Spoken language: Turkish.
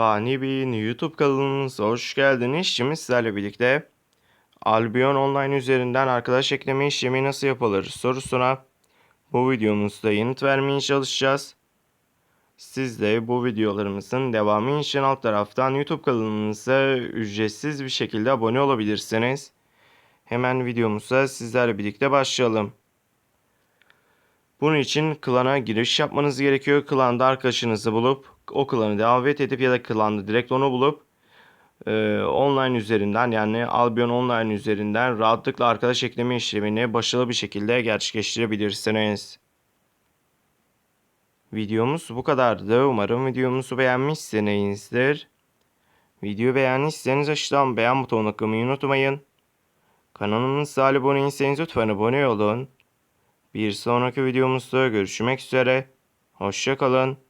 Fani Bey'in YouTube kanalımıza hoş geldiniz. Şimdi sizlerle birlikte Albion Online üzerinden arkadaş ekleme işlemi nasıl yapılır sorusuna bu videomuzda yanıt vermeye çalışacağız. Siz de bu videolarımızın devamı için alt taraftan YouTube kanalımıza ücretsiz bir şekilde abone olabilirsiniz. Hemen videomuza sizlerle birlikte başlayalım. Bunun için klana giriş yapmanız gerekiyor. Klanda arkadaşınızı bulup o klanı davet edip ya da klanda direkt onu bulup e, online üzerinden yani Albion online üzerinden rahatlıkla arkadaş ekleme işlemini başarılı bir şekilde gerçekleştirebilirsiniz. Videomuz bu kadardı. Umarım videomuzu beğenmişsinizdir. Videoyu beğendiyseniz aşağıdan beğen butonuna tıklamayı unutmayın. Kanalımıza abone değilseniz lütfen abone olun. Bir sonraki videomuzda görüşmek üzere. Hoşça kalın.